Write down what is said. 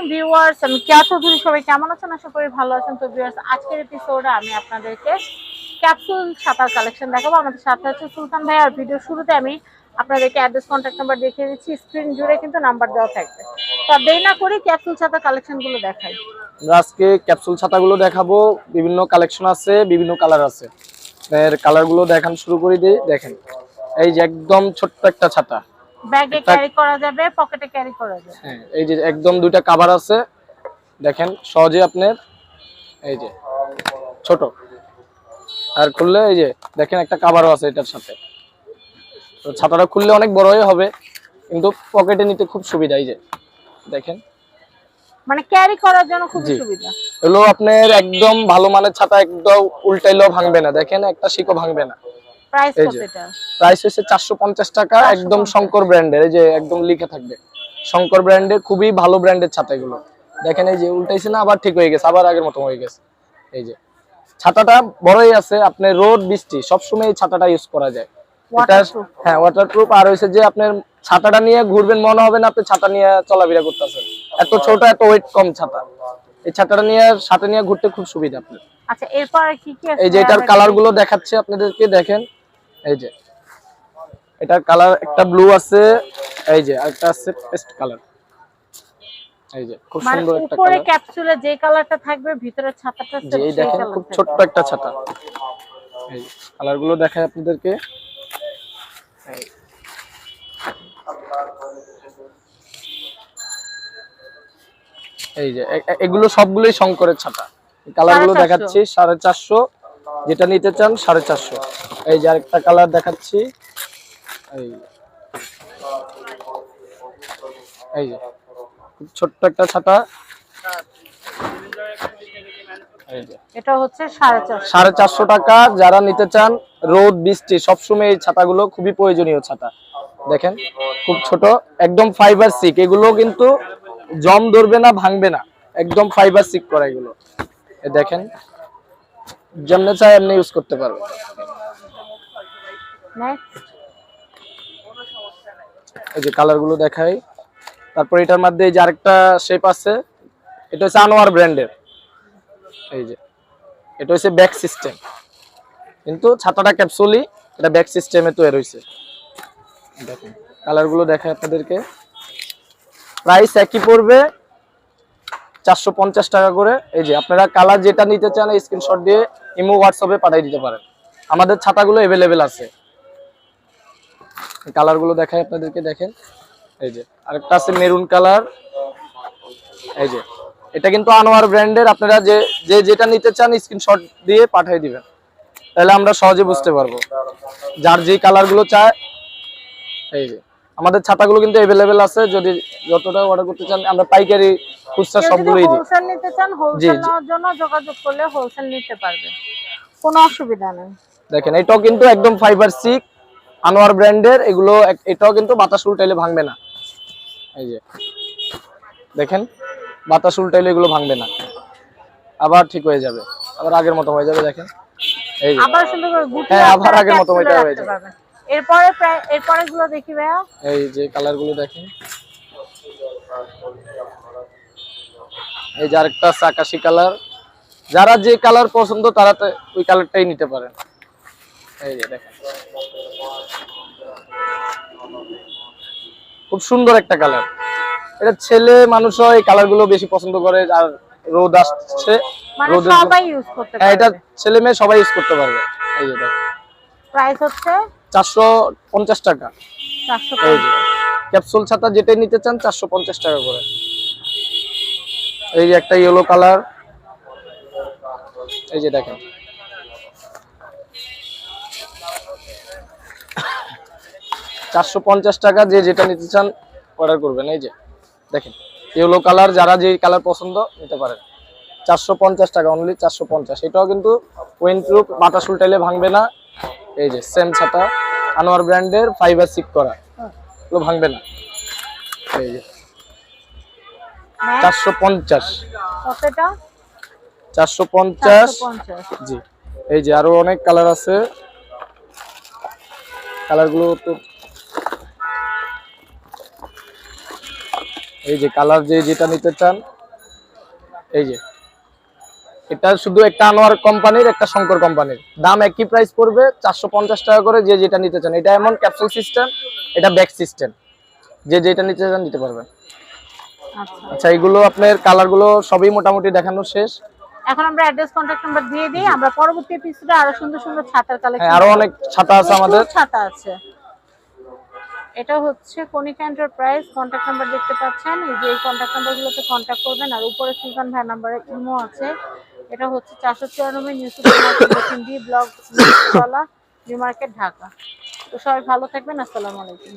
আলাইকুম ভিউয়ার্স, আমি কেয়া চৌধুরী সবাই কেমন আছেন? আশা করি ভালো আছেন। তো ভিউয়ার্স, আজকের এপিসোডে আমি আপনাদেরকে ক্যাপসুল ছাতার কালেকশন দেখাবো। আমাদের সাথে আছে সুলতান ভাই, আর ভিডিও শুরুতে আমি আপনাদেরকে অ্যাড্রেস কন্ট্যাক্ট নাম্বার দেখিয়ে দিচ্ছি। স্ক্রিন জুড়ে কিন্তু নাম্বার দেওয়া থাকবে। তো দেরি না করি ক্যাপসুল ছাতার কালেকশনগুলো দেখাই। আজকে ক্যাপসুল ছাতাগুলো দেখাবো। বিভিন্ন কালেকশন আছে, বিভিন্ন কালার আছে। এর কালারগুলো দেখান শুরু করে দিই, দেখেন। এই যে একদম ছোট্ট একটা ছাতা। ব্যাগে ক্যারি করা যাবে পকেটে ক্যারি করা যাবে। হ্যাঁ এই যে একদম দুইটা কাভার আছে দেখেন সহজে আপনার এই যে ছোট। আর খুললে এই যে দেখেন একটা কাভারও আছে এটার সাথে। তো ছাতাটা খুললে অনেক বড়ই হবে কিন্তু পকেটে নিতে খুব সুবিধা এই যে দেখেন। মানে ক্যারি করার জন্য খুব সুবিধা। এগুলো আপনার একদম ভালো মানের ছাতা একদম উল্টাইলেও ভাঙবে না দেখেন একটা শিকও ভাঙবে না। প্রাইস কত এটা? প্রাইস হচ্ছে চারশো পঞ্চাশ টাকা একদম শঙ্কর ব্র্যান্ডের এই যে একদম লিখে থাকবে। শঙ্কর ব্র্যান্ডের খুবই ভালো ব্র্যান্ডের ছাতা দেখেন এই যে উল্টাইছে না আবার ঠিক হয়ে গেছে আবার আগের মতো হয়ে গেছে। এই যে ছাতাটা বড়ই আছে আপনি রোদ বৃষ্টি সবসময় এই ছাতাটা ইউজ করা যায়। এটা হ্যাঁ ওয়াটারপ্রুফ আর হয়েছে যে আপনার ছাতাটা নিয়ে ঘুরবেন মনে হবে না আপনি ছাতা নিয়ে চলাফেরা করতেছেন। এত ছোট এত ওয়েট কম ছাতা। এই ছাতাটা নিয়ে সাথে নিয়ে ঘুরতে খুব সুবিধা আপনার। আচ্ছা এরপরে কি কি আছে এই যে এটার কালারগুলো দেখাচ্ছে আপনাদেরকে দেখেন। এই যে। এটার কালার একটা ব্লু আছে এই যে আরেকটা আছে পেস্ট কালার এই যে খুব মানে সুন্দর একটা উপরে ক্যাপসুলে যে কালারটা থাকবে ভিতরে ছাতাটা এই দেখেন খুব। ছোট্ট একটা ছাতা। এই কালারগুলো দেখায় আপনাদেরকে। এই। এই যে এগুলো সবগুলোই শঙ্করের ছাতা। কালারগুলো 450 দেখাচ্ছি সাড়ে চারশো। যেটা নিতে চান সাড়ে চারশো। এই যে আরেকটা কালার দেখাচ্ছি। এই এই যে। ছোট্ট একটা ছাতা। এটা হচ্ছে সাড়ে চারশো টাকা। যারা নিতে চান রোদ বৃষ্টি সবসময় এই ছাতাগুলো খুবই প্রয়োজনীয় ছাতা। দেখেন খুব ছোট একদম ফাইবার সিক এগুলো কিন্তু জম ধরবে না ভাঙবে না। একদম ফাইবার সিক করা এগুলো। দেখেন যেমনি চাই এমনি ইউজ করতে পারবে এই যে কালারগুলো দেখাই। তারপর এটার মধ্যে এই যে আরেকটা শেপ আছে, এটা হচ্ছে আনোয়ার ব্র্যান্ডের এই যে, এটা হচ্ছে ব্যাক সিস্টেম কিন্তু ছাতাটা ক্যাপসুলই এটা ব্যাক সিস্টেমে তৈরি হয়েছে। দেখুন কালারগুলো দেখাই আপনাদেরকে। প্রাইস একই পড়বে, চারশো পঞ্চাশ টাকা করে। এই যে, আপনারা কালার যেটা নিতে চান স্ক্রিনশট দিয়ে ইমো হোয়াটসঅ্যাপে পাঠিয়ে দিতে পারেন। আমাদের ছাতাগুলো অ্যাভেলেবেল আছে। কালারগুলো দেখাই আপনাদেরকে দেখেন। এই যে আরেকটা আছে মেরুন কালার। এই যে এটা কিন্তু আনোয়ার ব্র্যান্ডের আপনারা যে যে যেটা নিতে চান স্ক্রিনশট দিয়ে পাঠিয়ে দিবেন। তাহলে আমরা সহজে বুঝতে পারব যার যে কালারগুলো চায়। এই যে আমাদের ছাতাগুলো কিন্তু অ্যাভেলেবেল আছে যদি যতটা অর্ডার করতে চান আমরা পাইকারি খুচরা সবগুলোই দিই। হোলসেল নিতে চান জি, হোলসেল জি। জন্য যোগাযোগ করলে হোলসেল নিতে পারবেন। কোনো অসুবিধা নেই। দেখেন এটাও কিন্তু একদম ফাইবার সিক আনোয়ার ব্র্যান্ডের এগুলো এটাও কিন্তু বাতাস উল্টাইলে ভাঙবে না। এই যে দেখেন বাতাস উল্টাইলে এগুলো ভাঙবে না। আবার ঠিক হয়ে যাবে আবার আগের মতো হয়ে যাবে দেখেন। এই যে। আবার সুন্দর করে গুটিয়ে হ্যাঁ, আবার আগের মতো হয়ে যাবে। এরপরে প্রায় এরপরে গুলো দেখি ভাইয়া। এই যে কালারগুলো দেখেন। এই যে আরেকটা আকাশি কালার যারা যে কালার পছন্দ তারা তো ওই কালারটাই নিতে পারেন। এই যে দেখেন। খুব সুন্দর একটা কালার এটা ছেলে মানুষও এই কালারগুলো বেশি পছন্দ করে আর রোদ আসছে। মানে সবাই ইউজ করতে হ্যাঁ এটা ছেলে মেয়ে সবাই ইউজ করতে পারবে। এই যে প্রাইস হচ্ছে? টাকা। ক্যাপসুল ছাতা যেটাই নিতে চান চারশো পঞ্চাশ টাকা করে। এই যে একটা ইয়েলো কালার এই যে দেখেন। চারশো পঞ্চাশ টাকা যে যেটা নিতে চান অর্ডার করবেন এই যে দেখেন ইয়েলো কালার যারা যে কালার পছন্দ নিতে পারেন। চারশো পঞ্চাশ টাকা অনলি চারশো পঞ্চাশ। এটাও কিন্তু উইন্ড প্রুফ বাতাস উল্টাইলে ভাঙবে না। এই যে সেম ছাতা আনোয়ার ব্র্যান্ডের ফাইবার সিক করা। এগুলো ভাঙবে না। এই যে চারশো পঞ্চাশ। চারশো পঞ্চাশ। জি এই যে আরও অনেক কালার আছে। কালারগুলো তো এই যে কালার যে যেটা নিতে চান এই যে। এটা শুধু একটা আনোয়ার কোম্পানির একটা শঙ্কর কোম্পানির। দাম একই প্রাইস পড়বে চারশো পঞ্চাশ টাকা করে যে যেটা নিতে চান। এটা এমন ক্যাপসুল সিস্টেম এটা ব্যাক সিস্টেম যে যেটা নিতে চান নিতে পারবেন। আচ্ছা। আচ্ছা এগুলো আপনার কালারগুলো সবই মোটামুটি দেখানো শেষ। এখন আমরা অ্যাড্রেস কন্ট্যাক্ট নাম্বার দিয়ে দিই। আমরা পরবর্তী এপিসোডে আরও সুন্দর সুন্দর ছাতার হ্যাঁ কালেকশন আরও অনেক ছাতা আছে আমাদের। ছাতা আছে। এটা হচ্ছে কনিকা এন্টারপ্রাইজ কন্ট্যাক্ট নাম্বার দেখতে পাচ্ছেন। এই যে এই কন্ট্যাক্ট নাম্বারগুলোতে কন্ট্যাক্ট করবেন, আর উপরে সুলতান ভাই নাম্বারে ইমো আছে। এটা হচ্ছে চারশো চুরানব্বই new super D block new market Dhaka তো সবাই ভালো থাকবেন, আসসালামু আলাইকুম।